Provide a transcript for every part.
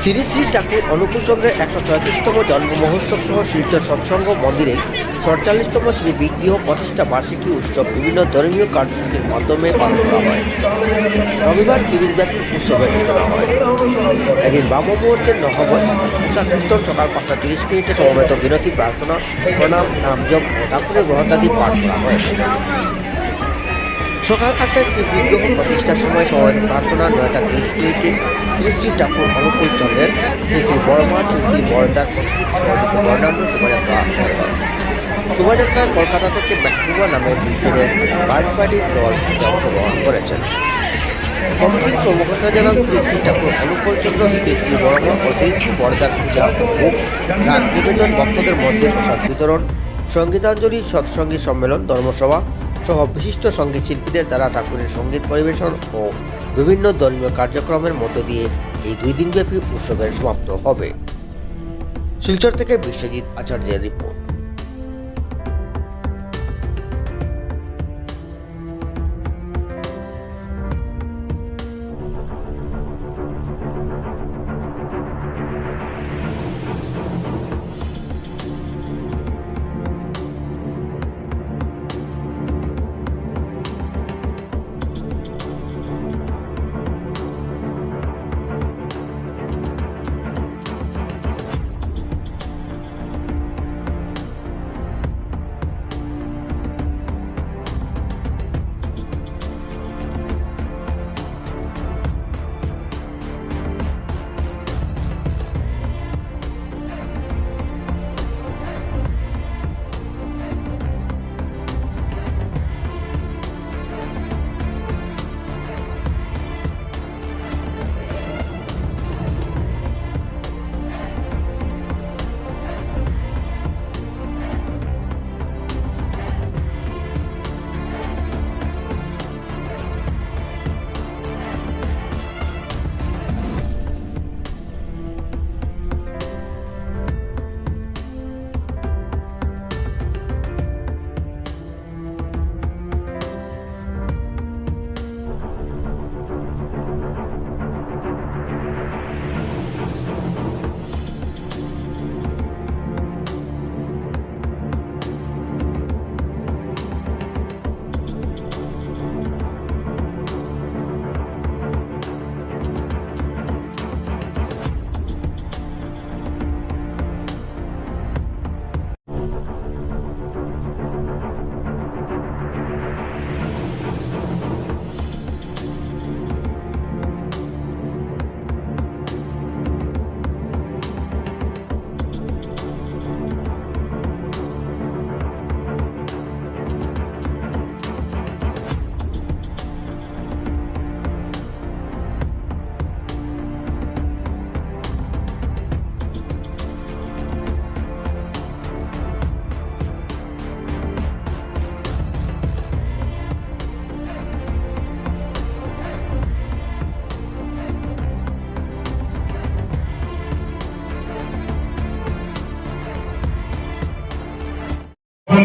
শ্রী শ্রী ঠাকুর অনুকূলচন্দ্রের একশো ছয়ত্রিশতম জন্ম মহোৎসব সহ শিলচর সৎসঙ্গ মন্দিরে সড়চাল্লিশতম শ্রী বিগ্রহ প্রতিষ্ঠা বার্ষিকী উৎসব বিভিন্ন ধর্মীয় কার্যসূচির মাধ্যমে পালন করা হয়। রবিবার দুদিনব্যাপী উৎসবের সূচনা হয়। এদিন বাম মুহূর্তের নহবত উষা কীর্তন সকাল পাঁচটা তিরিশ মিনিটে সমবেত বিরতি প্রার্থনা, প্রণাম নামজপ ঠাকুরের গ্রহণাদি পাঠ করা হয়েছে সকাল আটটায় শ্রী বিগ্রহ প্রতিষ্ঠার সময় সমাবেত প্রার্থনা নয়টা তেইশ মিনিটে শ্রী শ্রী ঠাকুর অনুকূল চন্দ্রের শ্রী শ্রী বড়মা শ্রী শ্রী সভা বর্ণাঢ্য শোভাযাত্রা বের হয়। শোভাযাত্রায় কলকাতা থেকে মেহবুবা নামে বিষ্ণুরের বার্ড পার্টির দল অংশগ্রহণ করেছেন। কমিটির কর্মকর্তা জানান, শ্রী শ্রী ঠাকুর অনুকূল চন্দ্র, শ্রী শ্রী বড়মা ও শ্রী শ্রী বড়দার পূজা ও রাত নিবেদন ভক্তদের মধ্যে প্রসাদ বিতরণ, সঙ্গীতাঞ্জলি, সৎসঙ্গী সম্মেলন, ধর্মসভা সহ বিশিষ্ট সংগীত শিল্পীদের দ্বারা ঠাকুরের সংগীত পরিবেশন ও বিভিন্ন ধর্মীয় কার্যক্রমের মধ্য দিয়ে এই দুই দিনব্যাপী উৎসবের সমাপ্ত হবে। শিলচর থেকে বিশ্বজিৎ আচার্যের রিপোর্ট।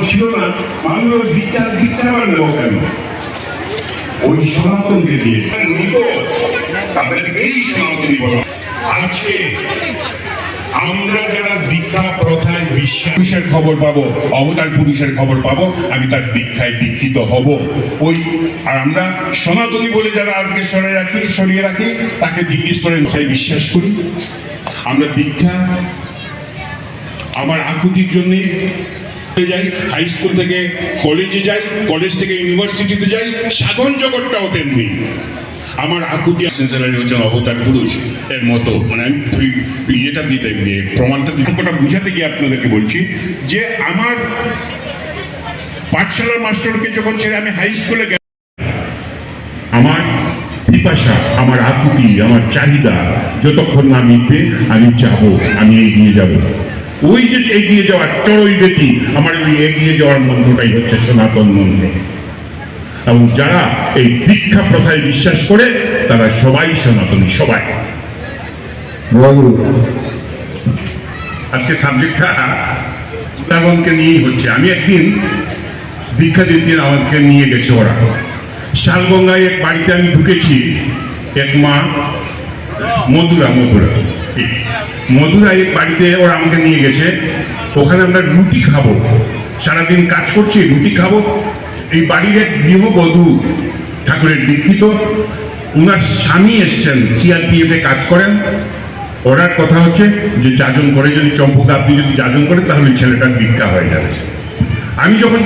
ছিল না মানুষ ভিক্ষা ভিক্ষা বানাবো কেন? ওই সনাতনকে দিয়ে। তাদেরকেই সনাতনী আজকে আমরা যারা দীক্ষা প্রথায় খবর পাবো, অবতার পুরুষের খবর পাবো, আমি তার দীক্ষায় দীক্ষিত হব। ওই, আর আমরা সনাতনী বলে যারা আজকে সরিয়ে রাখি সরিয়ে রাখি, তাকে জিজ্ঞেস করে বিশ্বাস করি। আমরা দীক্ষা আমার আকুতির জন্য যাই হাই স্কুল থেকে কলেজে যাই কলেজ থেকে ইউনিভার্সিটিতে যাই, সাধন জগৎটাও তেমনি। আমার আকুতি সেন্সারি হচ্ছেন অবতার পুরুষ। এর মতো মানে আমি ইয়েটা দিতে গিয়ে, প্রমাণটা দিতে, ওটা বুঝাতে গিয়ে আপনাদেরকে বলছি যে আমার পাঠশালার মাস্টারকে যখন ছেড়ে আমি হাই স্কুলে গেলাম, আমার পিপাসা, আমার আকুতি, আমার চাহিদা, যতক্ষণ না মিটবে, আমি যাব, আমি এগিয়ে যাব। ওই যে এগিয়ে যাওয়ার চড়ই বেটি আমার ওই এগিয়ে যাওয়ার মন্ত্রটাই হচ্ছে সনাতন মন্ত্র। এবং যারা এই দীক্ষা প্রথায় বিশ্বাস করে তারা সবাই সনাতনী সবাই। আজকে সাবজেক্টটা উদাহরণকে নিয়েই হচ্ছে। আমি একদিন দীক্ষা দিতে আমাকে নিয়ে গেছে ওরা। শালগঙ্গায় এক বাড়িতে আমি ঢুকেছি এক মা মধুরা মধুরা। ঠিক। মধুরা এই বাড়িতে ওরা আমাকে নিয়ে গেছে। ওখানে আমরা রুটি খাব। সারাদিন কাজ করছি, রুটি খাব। এই বাড়ির এক গৃহবধূ ঠাকুরের দীক্ষিত, উনার স্বামী এসছেন, সিআরপিএফ কাজ করেন। ওনার কথা হচ্ছে যে যাজন করে যদি চম্পক, আপনি যদি যাজন করেন, তাহলে ছেলেটার দীক্ষা হয়ে যাবে। আমি যখন